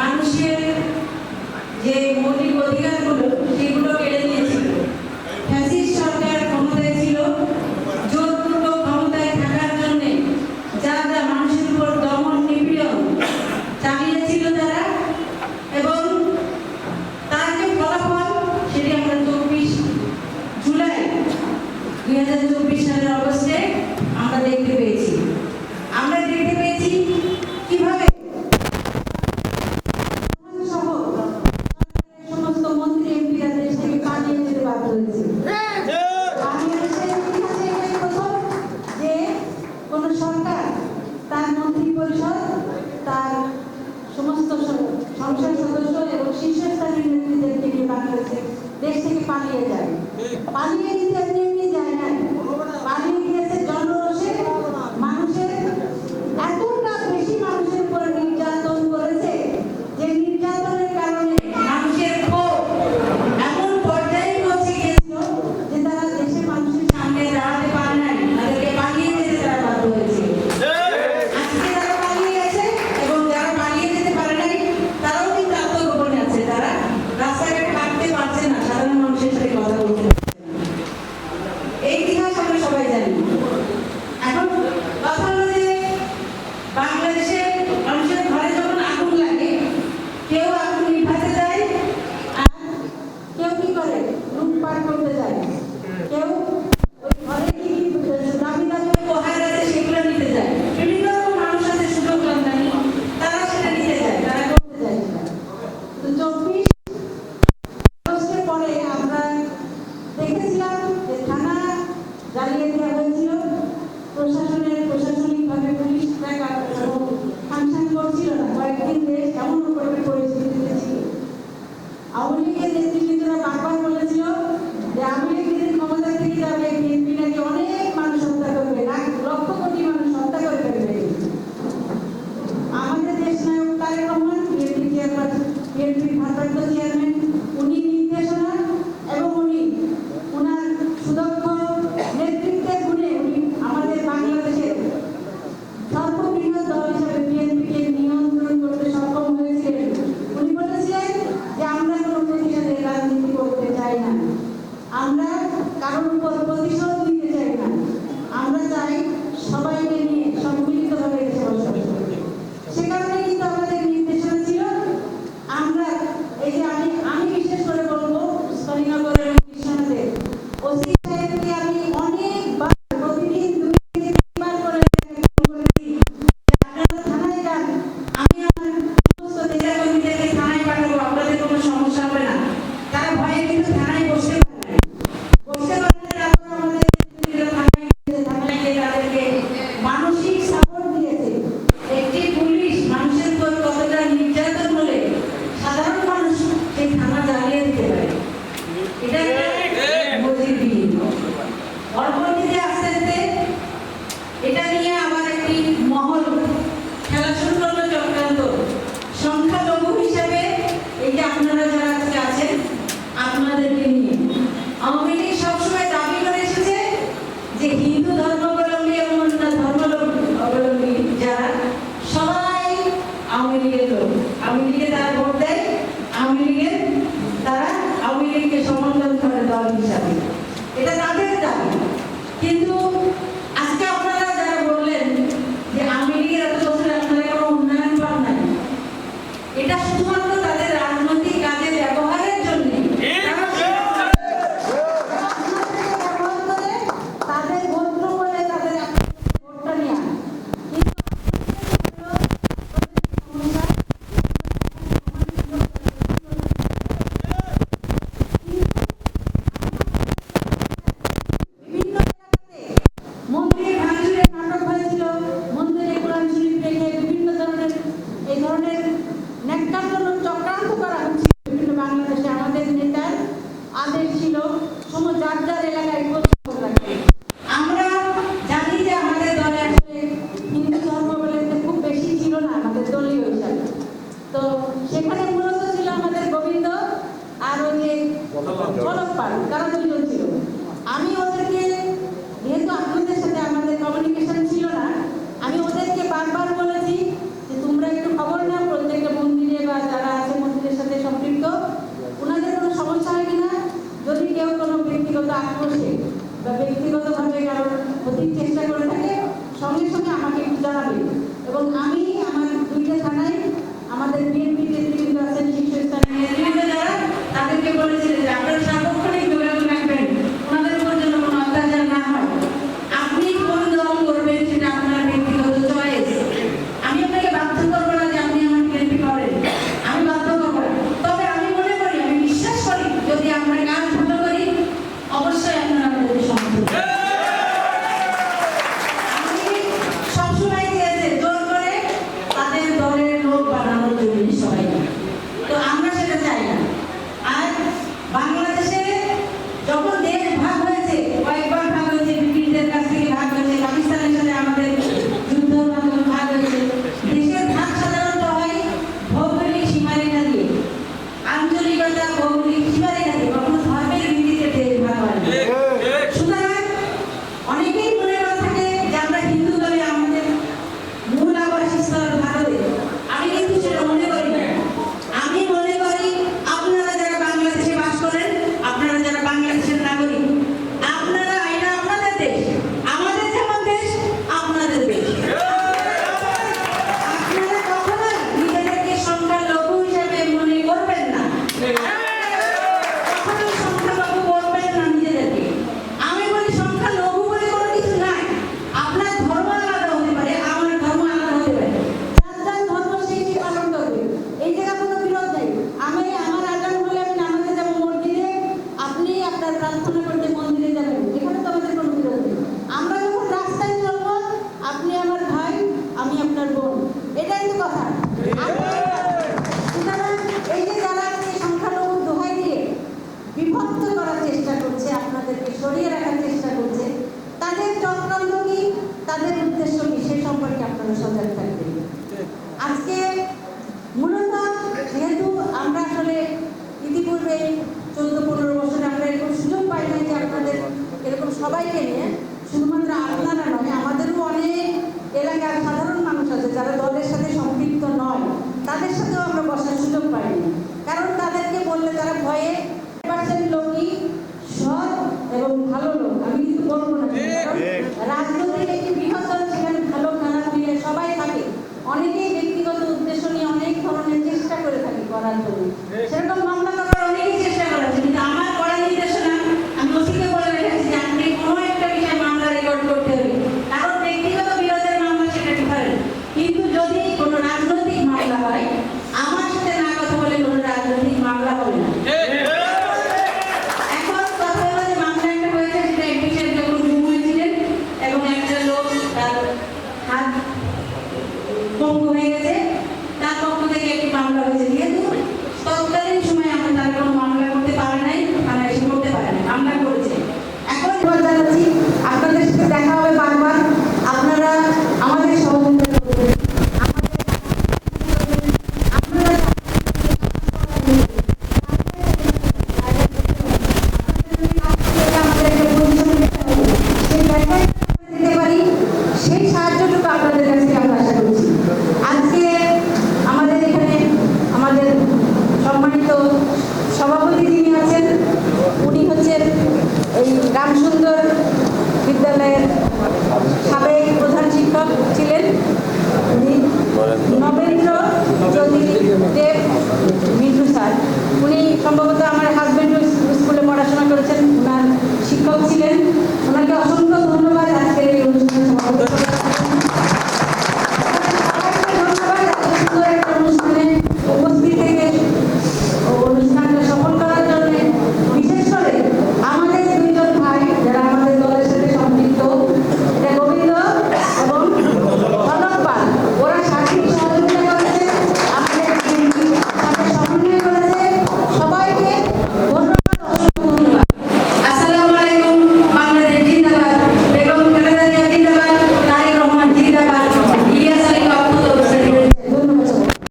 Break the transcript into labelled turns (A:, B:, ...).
A: মানুষের যে মৌলিক অধিকারগুলো সেগুলো কেড়ে নিয়েছিল। egitezioa, ez jamar, galien diagoetzio, osasunen, pues, not চোদ্দ পনেরো বছরে আমরা এরকম সুযোগ পাই না যে আপনাদের এরকম সবাইকে নিয়ে শুধুমাত্র আপনারা নয় আমাদেরও অনেক এলাকার সাধারণ মানুষ আছে যারা দলের সাথে সম্পৃক্ত নয় তাদের সাথেও আমরা বসার সুযোগ পাইনি কারণ তাদেরকে বললে তারা ভয়ে পার্সেন্ট লোকই সৎ এবং ভালো লোক। আমি কিন্তু বলব না। রাজনৈতিক করা হয়েছে যেহেতু তৎকালীন